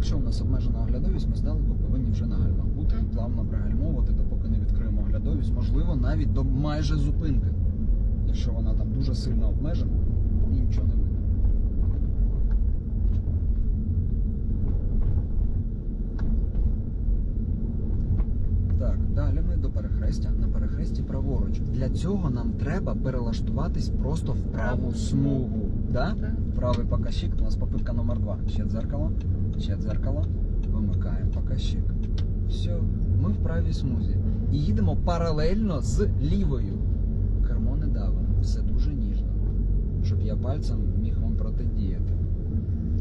якщо у нас обмежена оглядовість, ми здалеку повинні вже на гальмах бути і плавно пригальмовувати, допоки не відкриємо оглядовість, можливо, навіть до майже зупинки. Якщо вона там дуже сильно обмежена, і нічого не видно. Так, далі ми до перехрестя. На перехресті праворуч. Для цього нам треба перелаштуватись просто в праву смугу. Да? Правий показчик, у нас попитка номер два. Ще дзеркало, ще дзеркало. Вимикаємо показчик. Все, ми в правій смузі. І їдемо паралельно з лівою. Кермо не давимо. Все дуже ніжно. Щоб я пальцем міг вам протидіяти.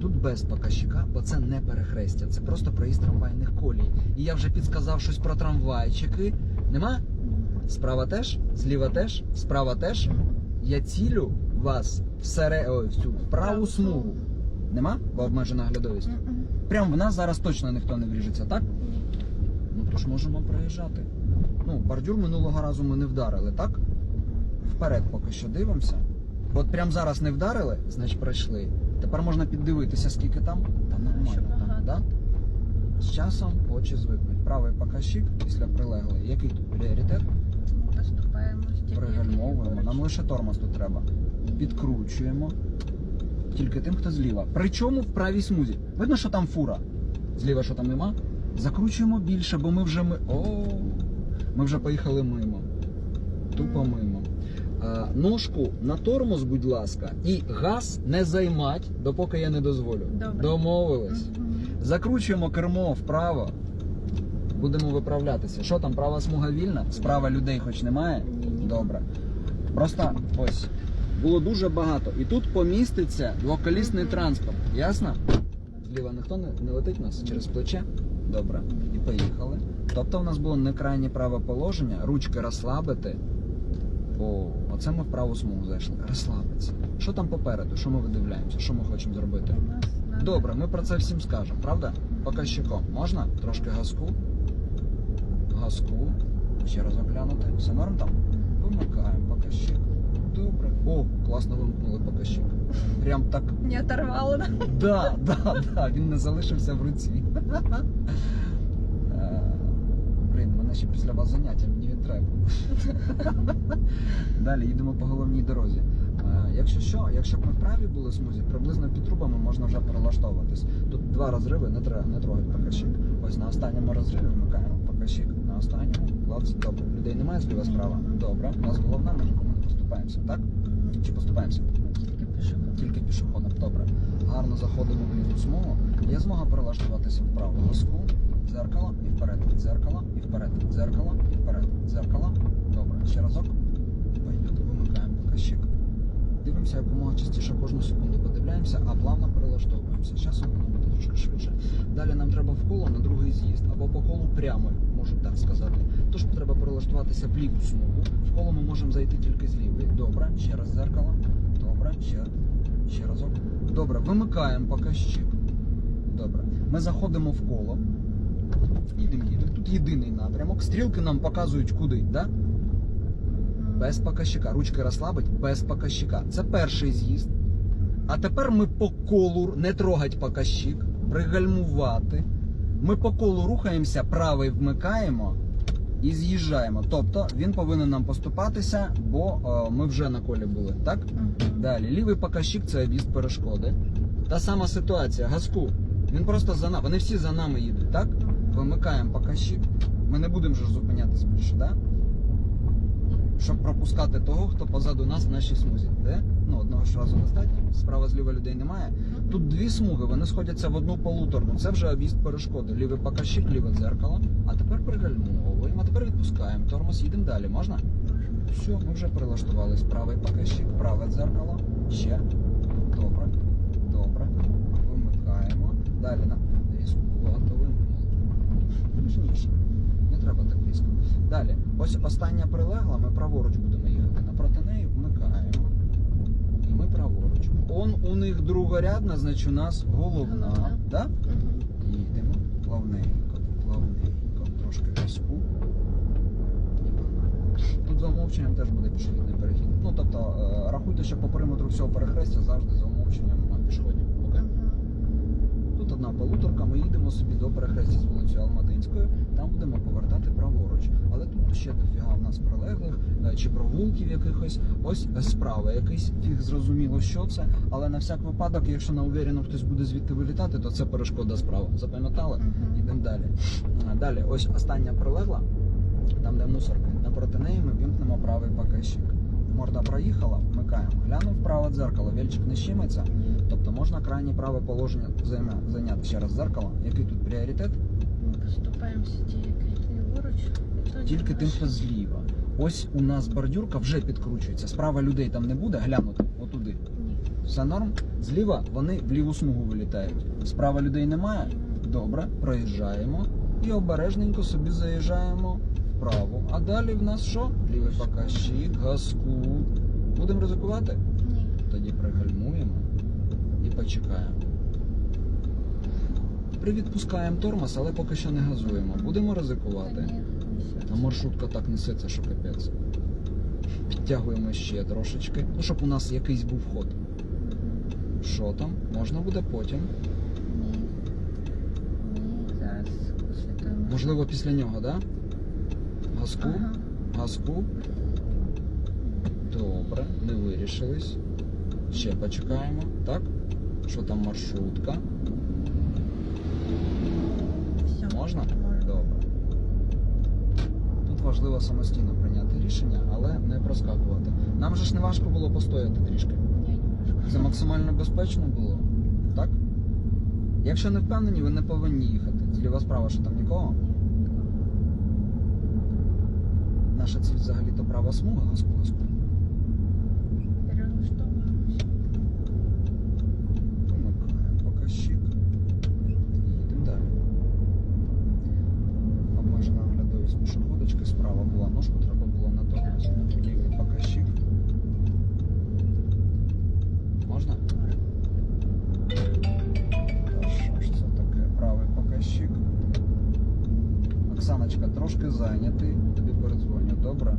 Тут без показчика, бо це не перехрестя, це просто проїзд трамвайних колій. І я вже підсказав щось про трамвайчики. Нема? Справа теж, зліва теж, справа теж. Я цілю вас в сере... Ой, в цю Праву смугу. Нема? Бо обмежена глядовість. Прям в нас зараз точно ніхто не вріжеться, так? Ну то ж можемо проїжджати. Ну, бордюр минулого разу ми не вдарили, так? Вперед поки що дивимося. От прям зараз не вдарили, значить пройшли. Тепер можна піддивитися, скільки там. Та нормально там, да? З часом очі звикнуть. Правий показчик після прилеглої. Який тут пріоритет? Поступаємо стільки. Пригальмовуємо. Нам лише тормоз тут треба. Підкручуємо. Тільки тим, хто зліва. Причому в правій смузі. Видно, що там фура. Зліва, що там нема. Закручуємо більше, бо ми вже ми. О, ми вже поїхали мимо. Тупо мимо. А, ножку на тормоз, будь ласка, і газ не займать, допоки я не дозволю. Добре. Домовились. Мгм. Закручуємо кермо вправо. Будемо виправлятися. Що там, права смуга вільна? Справа людей хоч немає? Добре. Просто ось. Було дуже багато. І тут поміститься двоколісний транспорт. Ясно? Зліва ніхто не, не летить нас через плече? Добре. І поїхали. Тобто в нас було не крайнє праве положення, ручки розслабити. О, оце ми в праву смугу зайшли. Розслабитися. Що там попереду? Що ми видивляємося? Що ми хочемо зробити? У Добре, ми про це всім скажемо, правда? Показчиком. Можна? Трошки газку. Газку. Ще раз оглянути. Все норм там? Вимикаємо показчик. Добре. Класно вимкнули показчик. Прям так. Не оторвало, да? Да, да, да. Він не залишився в руці. Е, Блін, мене ще після вас заняття, мені він треба. Далі їдемо по головній дорозі. Е, Якщо що, якщо б ми вправі були смузі, приблизно під трубами можна вже перелаштовуватись. Тут два розриви, не треба не трогать показчик. Ось на останньому розриві вмикаємо показчик. На останньому клац, добре. Людей немає зліва справа. Добре. У нас головна, ми не поступаємося, так? Чи поступаємося? Тільки пішов. Тільки пішоходом. Добре. Гарно заходимо в ліву смугу. Є змога перелаштуватися вправо. Газку, дзеркало і вперед. Дзеркало і вперед. Дзеркало і вперед. Дзеркало. Добре. Ще разок. Пойдет. Вимикаємо показчик. Дивимося якомога частіше кожну секунду подивляємося, а плавно перелаштовуємося. З часом воно буде трошки швидше. Далі нам треба в коло на другий з'їзд або по колу прямо, можу так сказати. Тож треба перелаштуватися в ліву смугу. В коло ми можемо зайти тільки з лівої. Добре, ще раз дзеркало. Добре, ще, ще разок. Добре, вимикаємо показчик. Добре. Ми заходимо в коло. Їдемо, їдемо. Тут єдиний напрямок. Стрілки нам показують куди, да? Без показчика. Ручки розслабить без показчика. Це перший з'їзд. А тепер ми по колу не трогать показчик, пригальмувати. Ми по колу рухаємося, правий вмикаємо і з'їжджаємо. Тобто він повинен нам поступатися, бо е, ми вже на колі були, так? Далі, лівий показчик це об'їзд перешкоди. Та сама ситуація, газку. Він просто за нами. Вони всі за нами їдуть, так? Вимикаємо показчик. Ми не будемо ж зупинятись більше, так? Щоб пропускати того, хто позаду нас в нашій смузі. Де? Ну, одного ж разу достатньо. Справа зліва людей немає. Тут дві смуги, вони сходяться в одну полуторну. Це вже об'їзд перешкоди. Лівий показчик, ліве дзеркало. А тепер пригальмовуємо, а тепер відпускаємо. Тормоз, їдемо далі. Можна? Все, ми вже прилаштувались. Правий показчик, праве дзеркало. Ще. Добре. Добре. Вимикаємо. Далі на різкувато вимкнули. Ніжніше. Треба так різко. Далі. Ось остання прилегла, ми праворуч будемо їхати. Напроти неї вмикаємо. І ми праворуч. Он у них другорядна, значить у нас головна. Да? Мгм. Їдемо плавненько, плавненько, трошки піску. Тут за умовченням теж буде пішохідний перехід. Ну тобто е, рахуйте, що по периметру всього перехрестя завжди за умовченням пішоходів. Одна полуторка, ми їдемо собі до перехрестя з вулицею Алматинською, там будемо повертати праворуч. Але тут ще дофіга в нас прилеглих е, чи провулків якихось. Ось е, справа якийсь фіг зрозуміло, що це. Але на всяк випадок, якщо на увірено хтось буде звідти вилітати, то це перешкода справа. Запам'ятали? Мгм. Йдемо далі. Далі, ось остання прилегла, там де мусорки. Напроти неї ми вімкнемо правий показчик. Морда проїхала, вмикаємо. Глянув вправо дзеркало, вельчик не щимиться. Тобто можна крайнє праве положення зайняти ще раз дзеркало. Який тут пріоритет? Ми поступаємося тільки ліворуч. Тільки тим, хто зліва. Ось у нас бордюрка вже підкручується. Справа людей там не буде, глянути отуди. Ні. Все норм. Зліва вони в ліву смугу вилітають. Справа людей немає. Добре, проїжджаємо і обережненько собі заїжджаємо вправо. А далі в нас що? Лівий показчик, газку. Будемо ризикувати? Ні. Тоді пригальмуємо і почекаємо. Привідпускаємо тормоз, але поки що не газуємо. Будемо ризикувати. А маршрутка так несеться, що капець. Підтягуємо ще трошечки. Ну, щоб у нас якийсь був ход. Що там? Можна буде потім. Ні. Ні, зараз. Можливо, після нього, да? Газку? Ага. Газку. Добре, не вирішились. Ще почекаємо. Так? Що там маршрутка? Все. Можна? Можна. Добре. Тут важливо самостійно прийняти рішення, але не проскакувати. Нам же ж не важко було постояти трішки. Ні, не важко. Це максимально безпечно було, так? Якщо не впевнені, ви не повинні їхати. Зліва справа, що там нікого. Наша ціль взагалі-то права смуга газку газку. Перелаштовуємося. Вимикаємо показчик. І їдемо далі. Обмежена оглядовість пішоходочки, справа була ножку, треба було на тормоз. Оксаночка, трошки зайнятий, тобі передзвоню, добре?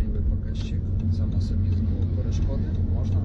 Лівий показчик. Само саме собі знову перешкоди, можна?